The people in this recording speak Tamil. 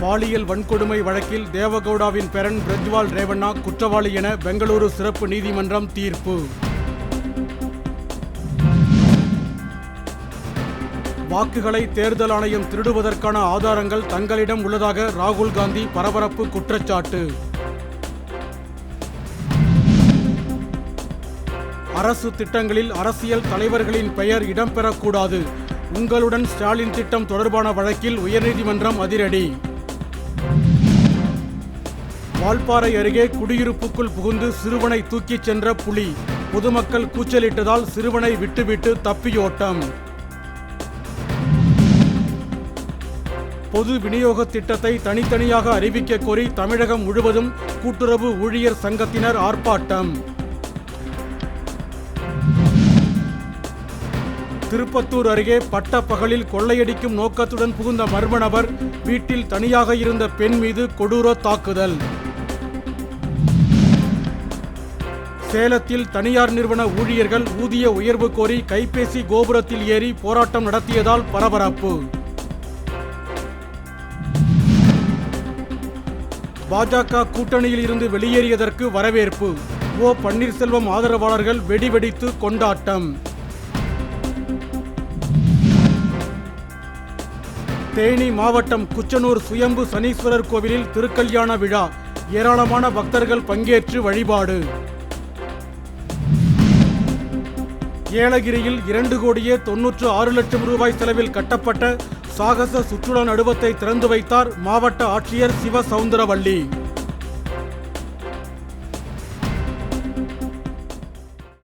பாலியல் வன்கொடுமை வழக்கில் தேவகவுடாவின் பெரன் பிரஜ்வால் ரேவண்ணா குற்றவாளி என பெங்களூரு சிறப்பு நீதிமன்றம் தீர்ப்பு. வாக்குகளை தேர்தல் ஆணையம் திருடுவதற்கான ஆதாரங்கள் தங்களிடம் உள்ளதாக ராகுல் காந்தி பரபரப்பு குற்றச்சாட்டு. அரசு திட்டங்களில் அரசியல் தலைவர்களின் பெயர் இடம்பெறக்கூடாது. உங்களுடன் ஸ்டாலின் திட்டம் தொடர்பான வழக்கில் உயர்நீதிமன்றம் அதிரடி. வால்பாறை அருகே குடியிருப்புக்குள் புகுந்து சிறுவனை தூக்கிச் சென்ற புலி. பொதுமக்கள் கூச்சலிட்டதால் சிறுவனை விட்டுவிட்டு தப்பியோட்டம். பொது விநியோக திட்டத்தை தனித்தனியாக அறிவிக்க கோரி தமிழகம் முழுவதும் கூட்டுறவு ஊழியர் சங்கத்தினர் ஆர்ப்பாட்டம். திருப்பத்தூர் அருகே பட்ட பகலில் கொள்ளையடிக்கும் நோக்கத்துடன் புகுந்த மர்ம நபர் வீட்டில் தனியாக இருந்த பெண் மீது கொடூர தாக்குதல். சேலத்தில் தனியார் நிறுவன ஊழியர்கள் ஊதிய உயர்வு கோரி கைபேசி கோபுரத்தில் ஏறி போராட்டம் நடத்தியதால் பரபரப்பு. பாஜக கூட்டணியில் இருந்து வெளியேறியதற்கு வரவேற்பு. ஓ பன்னீர்செல்வம் ஆதரவாளர்கள் வெடி வெடித்து கொண்டாட்டம். தேனி மாவட்டம் குச்சனூர் சுயம்பு சனீஸ்வரர் கோவிலில் திருக்கல்யாண விழா. ஏராளமான பக்தர்கள் பங்கேற்று வழிபாடு. ஏலகிரியில் இரண்டு கோடியே தொன்னூற்று ஆறு லட்சம் ரூபாய் செலவில் கட்டப்பட்ட சாகச சுற்றுலா நடுவத்தை திறந்து வைத்தார் மாவட்ட ஆட்சியர் சிவ சவுந்தரவள்ளி